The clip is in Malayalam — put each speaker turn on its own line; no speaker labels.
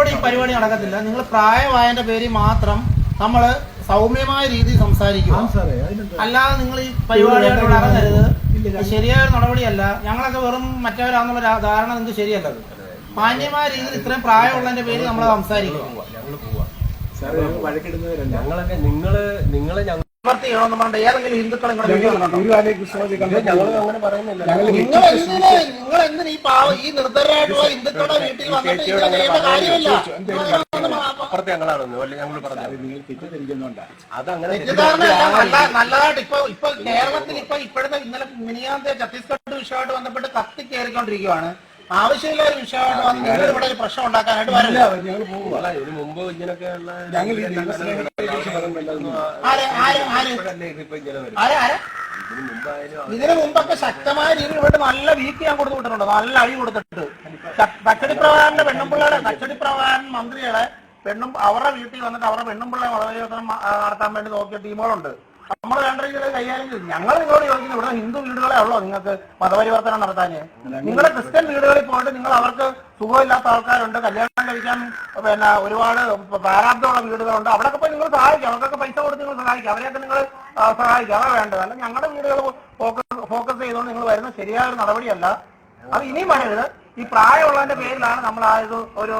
ഇവിടെ ഈ പരിപാടി നടക്കത്തില്ല. നിങ്ങൾ പ്രായമായതിന്റെ പേരിൽ മാത്രം നമ്മൾ സൗമ്യമായ രീതിയിൽ സംസാരിക്കുക. അല്ലാതെ നിങ്ങൾ ഈ പരിപാടിയായിട്ട് ഇറങ്ങരുത് ഇത് ശരിയായ ഒരു നടപടിയല്ല. ഞങ്ങളൊക്കെ വെറും മറ്റവരാന്നുള്ള ധാരണ നിങ്ങൾക്ക് ശരിയല്ലത്. മാന്യമായ രീതിയിൽ ഇത്രയും പ്രായമുള്ളതിന്റെ പേരിൽ നമ്മൾ സംസാരിക്കുക
ഞങ്ങളൊക്കെ നിങ്ങൾ നിങ്ങളെ
ഏതെങ്കിലും ഹിന്ദുക്കളെ നിങ്ങൾ എന്തിന് ഈ പാവ ഈ നിർദ്ധരായിട്ടുള്ള ഹിന്ദുക്കളുടെ വീട്ടിൽ വന്നിട്ട് ചെയ്യേണ്ട കാര്യമില്ല.
അപ്പുറത്തെ ഞങ്ങളാണെന്ന് അല്ലെ ഞങ്ങൾ പറഞ്ഞു.
നല്ലതായിട്ട് ഇപ്പൊ ഇപ്പൊ കേരളത്തിൽ ഇപ്പൊ ഇപ്പോഴത്തെ ഇന്നലെ മിനിയാന്തെ ഛത്തീസ്ഗഡ് വിഷയമായിട്ട് ബന്ധപ്പെട്ട് കത്തി കയറിക്കൊണ്ടിരിക്കുവാണ്. ആവശ്യമില്ല ഒരു വിഷയമായിട്ട് വന്ന് നിങ്ങൾ ഇവിടെ ഒരു പ്രശ്നം ഉണ്ടാക്കാനായിട്ട് വരില്ല
ഞങ്ങൾ പോകുക
അല്ല, ഇതിനു മുമ്പ് ഇങ്ങനെയൊക്കെയുള്ള
ഞങ്ങൾ ഈ ദൈവസ്നേഹത്തെ കുറിച്ച് പറയുന്നില്ല
ആര് ആര് ആര്?
ഇപ്പോഴല്ലേ ഇതിപ്പോ ഇങ്ങനെ വരും?
ആര് ആര്?
ഇതിനു
മുമ്പൊക്കെ ശക്തമായ രീതിയിൽ ഇവിടെ നല്ല വീക്ക് ഞാൻ കൊടുത്തു വിട്ടിട്ടുണ്ട്. നല്ല അഴി കൊടുത്തിട്ട് കച്ചടി തച്ചടി പ്രവാഹന്റെ പെണ്ണുമ്പിള്ളയുടെ തച്ചടി പ്രവാഹൻ മന്ത്രിയുടെ പെണ്ണും അവരുടെ വീട്ടിൽ വന്നിട്ട് അവരുടെ പെണ്ണുമ്പിള്ളെ വളരെയധികം നടത്താൻ വേണ്ടി നോക്കിയ ടീമുകളുണ്ട്. നമ്മൾ വേണ്ട രീതിയിൽ കൈകാര്യം ചെയ്തു. ഞങ്ങൾ നിങ്ങളോട് ചോദിക്കുന്നത് ഇവിടെ ഹിന്ദു വീടുകളെ ഉള്ളോ നിങ്ങൾക്ക് മതപരിവർത്തനം നടത്താൻ? നിങ്ങളെ ക്രിസ്ത്യൻ വീടുകളിൽ പോയിട്ട് നിങ്ങൾ അവർക്ക് സുഖമില്ലാത്ത ആൾക്കാരുണ്ട് കല്യാണം കഴിക്കാൻ പിന്നെ ഒരുപാട് പ്രാരാബ്ദമുള്ള വീടുകളുണ്ട്. അവിടെ പോയി നിങ്ങൾ സഹായിക്കും. അവർക്കൊക്കെ പൈസ കൊടുത്ത് നിങ്ങൾ സഹായിക്കും. അവരെയൊക്കെ നിങ്ങൾ സഹായിക്കുക അതാ വേണ്ടത്. അല്ല ഞങ്ങളുടെ വീടുകൾ ഫോക്കസ് ഫോക്കസ് ചെയ്തുകൊണ്ട് നിങ്ങൾ വരുന്ന ശരിയായ ഒരു നടപടിയല്ല. അത് ഇനിയും പറയരുത് ഈ പ്രായമുള്ളതിന്റെ പേരിലാണ് നമ്മൾ ആ ഒരു